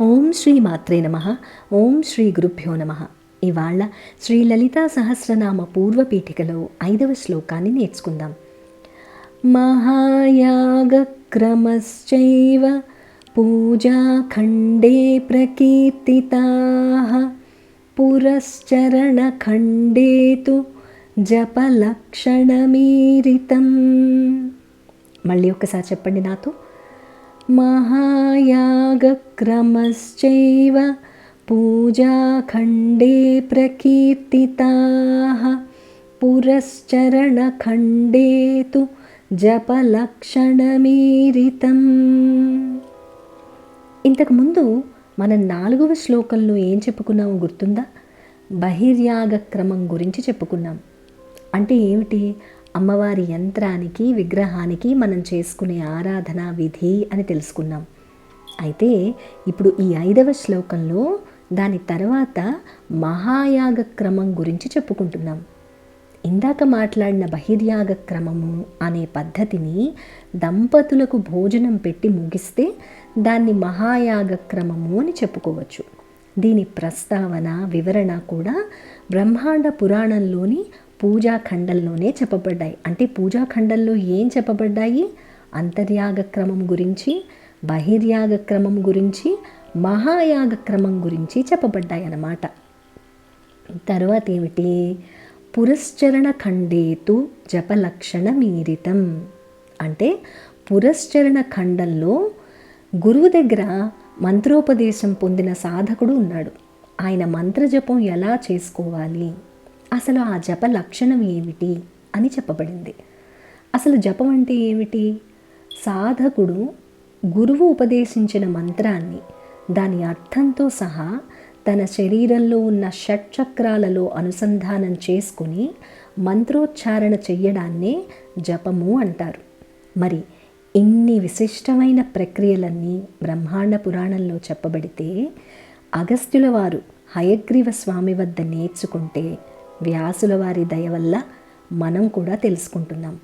ఓం శ్రీ మాత్రే నమ. ఓం శ్రీ గురుభ్యో నమ. ఇవాళ శ్రీ లలితా సహస్రనామ పూర్వపీఠికలో ఐదవ శ్లోకాన్ని నేర్చుకుందాం. మహాయాగక్రమశ్చైవ పూజాఖండే ప్రకీర్తితా. పురశ్చరణఖండే తు జపలక్షణమీరితం. మళ్ళీ ఒకసారి చెప్పండి నాతో. महायागक्रमश्चैव पूजाखण्डे प्रकीर्तिताः पुरश्चरणखण्डे तु జపలక్షణమీరితం ఇంతకుముందు మనం నాలుగవ శ్లోకంలో ఏం చెప్పుకున్నామో గుర్తుందా బహిర్యాగ క్రమం గురించి చెప్పుకున్నాం అంటే ఏమిటి అమ్మవారి యంత్రానికి విగ్రహానికి మనం చేసుకునే ఆరాధన విధి అని తెలుసుకున్నాం. అయితే ఇప్పుడు ఈ ఐదవ శ్లోకంలో దాని తర్వాత మహాయాగ క్రమం గురించి చెప్పుకుంటున్నాం. ఇందాక మాట్లాడిన బహిర్యాగ క్రమము అనే పద్ధతిని దంపతులకు భోజనం పెట్టి ముగిస్తే దాన్ని మహాయాగ క్రమము అని చెప్పుకోవచ్చు. దీని ప్రస్తావన వివరణ కూడా బ్రహ్మాండ పురాణంలోని పూజాఖండంలోనే చెప్పబడ్డాయి. అంటే పూజాఖండంలో ఏం చెప్పబడ్డాయి? అంతర్యాగ క్రమం గురించి బహిర్యాగ క్రమం గురించి మహాయాగ క్రమం గురించి చెప్పబడ్డాయి అన్నమాట. తర్వాత ఏమిటి పురశ్చరణ ఖండేతు జపలక్షణ మీరితం. అంటే పురశ్చరణ ఖండంలో గురువు దగ్గర మంత్రోపదేశం పొందిన సాధకుడు ఉన్నాడు. ఆయన మంత్రజపం ఎలా చేసుకోవాలి? అసలు ఆ జప లక్షణం ఏమిటి అని చెప్పబడింది. అసలు జపం అంటే ఏమిటి? సాధకుడు గురువు ఉపదేశించిన మంత్రాన్ని దాని అర్థంతో సహా తన శరీరంలో ఉన్న షట్చక్రాలలో అనుసంధానం చేసుకుని మంత్రోచ్చారణ చెయ్యడాన్నే జపము అంటారు. మరి ఇన్ని విశిష్టమైన ప్రక్రియలన్నీ బ్రహ్మాండ పురాణంలో చెప్పబడితే అగస్త్యుల వారు హయగ్రీవ స్వామి వద్ద నేర్చుకుంటే వ్యాసుల వారి దయ వల్ల మనం కూడా తెలుసుకుంటున్నాం.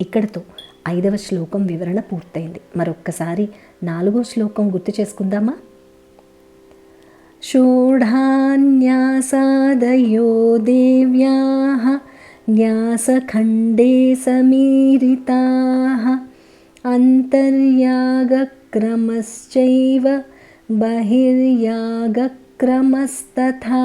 ఇక్కడతో ఐదవ శ్లోకం వివరణ పూర్తయింది. మరొక్కసారి నాలుగో శ్లోకం గుర్తు చేసుకుందామా? షూఢాన్యాసాదయో దేవ్యా న్యాసఖండే సమీరితా అంతర్యాగక్రమశ్చైవ బహిర్యాగక్రమస్తథా.